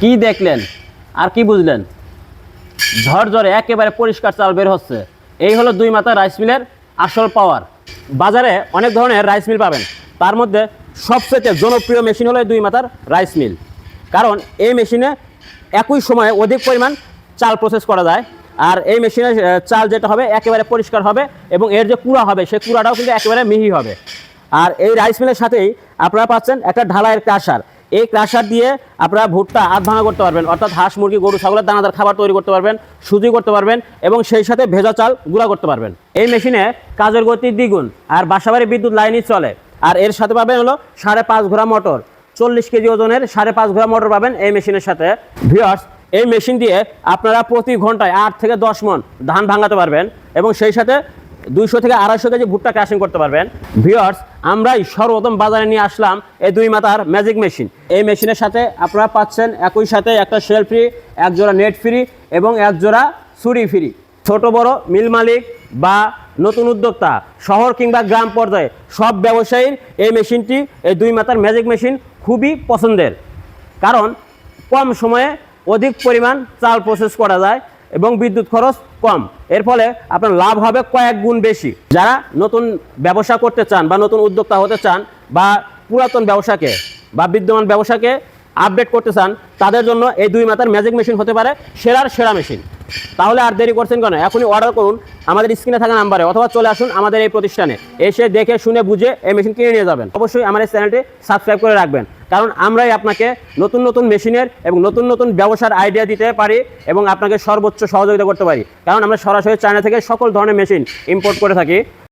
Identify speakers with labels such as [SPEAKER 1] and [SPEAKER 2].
[SPEAKER 1] কি দেখলেন? আর কি বুঝলেন? ঝরঝরে একেবারে পরিষ্কার চাল বের হচ্ছে। এই হলো দুই মাথা রাইস মিলের আসল পাওয়ার। বাজারে অনেক ধরনের রাইস মিল পাবেন। তার মধ্যে সবচেয়ে জনপ্রিয় মেশিন হলো দুই মাথার রাইস মিল। কারণ এই মেশিনে একই সময়ে অধিক পরিমাণ চাল প্রসেস করা যায়। আর এই মেশিনের চাল যেটা হবে একেবারে পরিষ্কার হবে এবং এর যে কুড়া হবে, সেই কুড়াটাও কিন্তু একেবারে মিহি হবে। আর এই রাইস মিলের সাথেই আপনারা পাচ্ছেন একটা ঢালাইয়ের ক্রাশার। এই ক্রাশার দিয়ে আপনারা ভুট্টা আধ ভাঙা করতে পারবেন, অর্থাৎ হাঁস, মুরগি, গরু, ছাগলের দানাদার খাবার তৈরি করতে পারবেন, সুজি করতে পারবেন এবং সেই সাথে ভেজা চাল গুঁড়া করতে পারবেন। এই মেশিনে কাজের গতি দ্বিগুণ আর বাসাবাড়ি বিদ্যুৎ লাইনই চলে। আর এর সাথে পাবেন হলো সাড়ে পাঁচ ঘোড়া মোটর। চল্লিশ কেজি ওজনের সাড়ে পাঁচ ঘোড়া মোটর পাবেন এই মেশিনের সাথে। ভিওর্স এই মেশিন দিয়ে আপনারা প্রতি ঘন্টায় আট থেকে দশ মন ধান ভাঙাতে পারবেন এবং সেই সাথে দুইশো থেকে আড়াইশো কেজি ভুট্টা ক্রাশিং করতে পারবেন। ভিওর্স আমরাই সর্বপ্রথম বাজারে নিয়ে আসলাম এই দুই মাথার ম্যাজিক মেশিন এই মেশিনের সাথে আপনারা পাচ্ছেন একই সাথে একটা শেল ফ্রি এক জোড়া নেট ফ্রি এবং এক জোড়া ছুরি ফ্রি ছোট, বড়, মিল মালিক বা নতুন উদ্যোক্তা, শহর কিংবা গ্রাম পর্যায়ে সব ব্যবসায়ীর এই মেশিনটি এই দুই মাথার ম্যাজিক মেশিন খুবই পছন্দের। কারণ কম সময়ে অধিক পরিমাণ চাল প্রসেস করা যায় এবং বিদ্যুৎ খরচ কম। এর ফলে আপনার লাভ হবে কয়েক গুণ বেশি। যারা নতুন ব্যবসা করতে চান বা নতুন উদ্যোক্তা হতে চান বা পুরাতন ব্যবসাকে বা বিদ্যমান ব্যবসাকে আপডেট করতে চান, তাদের জন্য এই দুই মাথার ম্যাজিক মেশিন হতে পারে সেরার সেরা মেশিন তাহলে আর দেরি করছেন কেন? এখনই অর্ডার করুন আমাদের স্ক্রিনে থাকা নাম্বারে অথবা চলে আসুন আমাদের এই প্রতিষ্ঠানে। এসে দেখে, শুনে, বুঝে এই মেশিন কিনে নিয়ে যাবেন। অবশ্যই আমার এই চ্যানেলটি সাবস্ক্রাইব করে রাখবেন। কারণ আমরাই আপনাকে নতুন নতুন মেশিনের এবং নতুন নতুন ব্যবসার আইডিয়া দিতে পারি এবং আপনাকে সর্বোচ্চ সহযোগিতা করতে পারি। কারণ আমরা সরাসরি চায়না থেকে সকল ধরনের মেশিন ইম্পোর্ট করে থাকি।